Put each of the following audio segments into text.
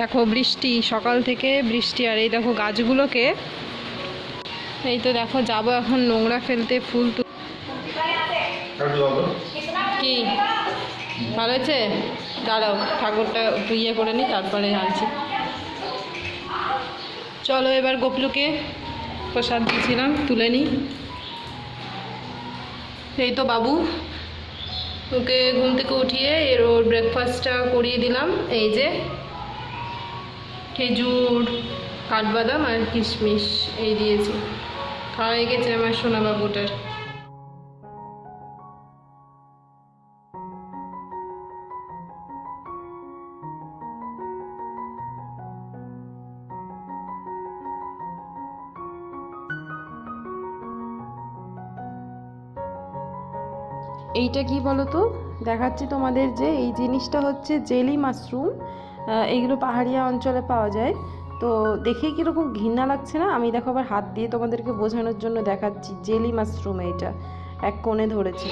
দেখো বৃষ্টি, সকাল থেকে বৃষ্টি আর এই দেখো গাছগুলোকে। এই তো দেখো যাব এখন নোংরা ফেলতে ফুল কি? ভালো হয়েছে? দাঁড়াও, ঠাকুরটা ইয়ে করে নি, তারপরে আনছি। চলো এবার গোপলুকে প্রসাদ দিয়েছিলাম, তুলে নিই এই তো বাবু, ওকে ঘুম থেকে উঠিয়ে এর ওর ব্রেকফাস্টটা করিয়ে দিলাম। এই যে খেজুর, কাঠবাদাম আর কিশমিশ এই দিয়েছি। খাওয়া হয়ে গেছে আমার সোনা বাবুটার এইটা কি বলো তো দেখাচ্ছি তোমাদের যে এই জিনিসটা হচ্ছে জেলি মাশরুম। এইগুলো পাহাড়িয়া অঞ্চলে পাওয়া যায়। তো দেখে কীরকম ঘৃণা লাগছে না? আমি দেখো আবার হাত দিয়ে তোমাদেরকে বোঝানোর জন্য দেখাচ্ছি, জেলি মাশরুম এইটা, এক কোণে ধরেছে।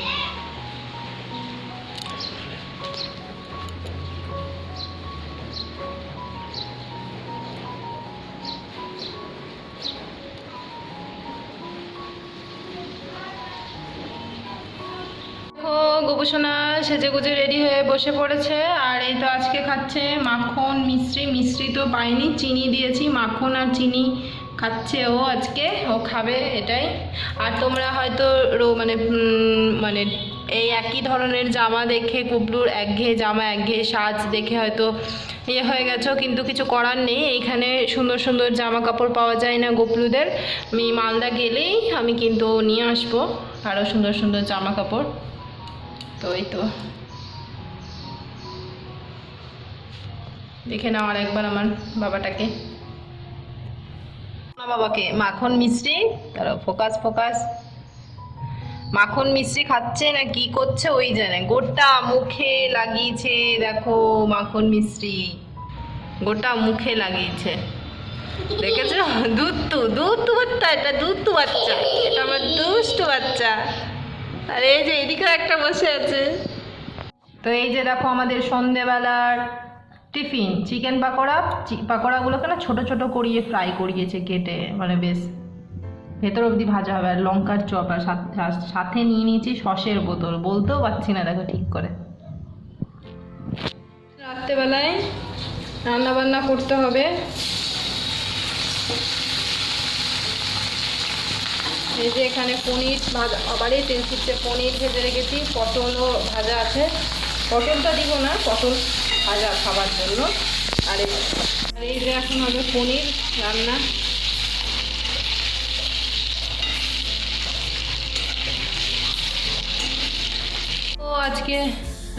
গোপুসোনা সেজে গুজে রেডি হয়ে বসে পড়েছে। আর এই তো আজকে খাচ্ছে মাখন মিশ্রি। মিশ্রি তো পাইনি, চিনি দিয়েছি। মাখন আর চিনি খাচ্ছে ও আজকে। ও খাবে এটাই। আর তোমরা হয়তো রো- মানে মানে এই একই ধরনের জামা দেখে, কুবলুর একঘেয়ে জামা, একঘেয়ে সাজ দেখে হয়তো ইয়ে হয়ে গেছো। কিন্তু কিছু করার নেই। এইখানে সুন্দর সুন্দর জামা কাপড় পাওয়া যায় না গোপলুদের। আমি মালদা গেলেই আমি কিন্তু নিয়ে আসব আরও সুন্দর সুন্দর জামা কাপড়। তো, এই তো। দেখে নাও আর একবার আমার বাবাটাকে। বাবাকে। মাখন মিষ্টি, তারা ফোকাস ফোকাস। মাখন মিষ্টি খাচ্ছে না, কি করছে ওই জানে। গোটা মুখে লাগিয়েছে, দেখো, মাখন মিষ্টি। গোটা মুখে লাগিয়েছে। দেখেছ? দুধ তু, দুধ বাচ্চা, এটা দুধ বাচ্চা। এটা আমার দুষ্টু বাচ্চা। আর এই যে এদিকেও একটা বসে আছে। তো এই যে দেখো আমাদের সন্ধেবেলার টিফিন চিকেন পাকোড়া চি- পাকোড়াগুলোকে না ছোট ছোট করিয়ে ফ্রাই করিয়েছে কেটে মানে বেশ ভেতর অবধি ভাজা হবে আর লঙ্কার চপ আর সা- সাথে নিয়ে নিয়েছি সসের বোতল বলতেও পারছি না দেখো ঠিক করে। রাত্রেবেলায় রান্না বান্না করতে হবে। এই যে এখানে পনির ভাজা, আবারই তেল চিপতে পনির ভেজে রেখেছি, পটলও ভাজা আছে। পটলটা দিব না, পটল ভাজা খাবার জন্য। আর এই আর এই যে এখন হবে পনির রান্না। তো আজকে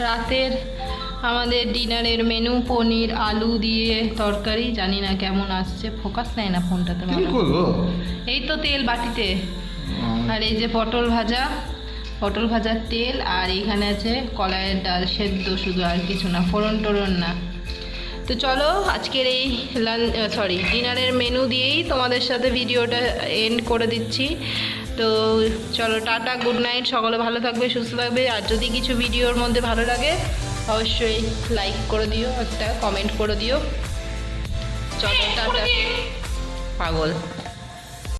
রাতের আমাদের ডিনারের মেনু পনির আলু দিয়ে তরকারি জানি না কেমন আসছে ফোকাস নেয় না ফোনটাতে এই তো তেল বাটিতে। আর এই যে পটল ভাজা পটল ভাজার তেল আর এইখানে আছে কলাইয়ের ডাল সেদ্ধ শুধু আর কিছু না ফোড়ন টোড়ন না। তো চলো আজকের এই লাঞ্চ সরি ডিনারের মেনু দিয়েই তোমাদের সাথে ভিডিওটা এন্ড করে দিচ্ছি। তো চলো টাটা গুড নাইট সকলে ভালো থাকবে সুস্থ থাকবে আর যদি কিছু ভিডিওর মধ্যে ভালো লাগে অবশ্যই লাইক করে দিও একটা কমেন্ট করে দিও। চলো টাটা। পাগল।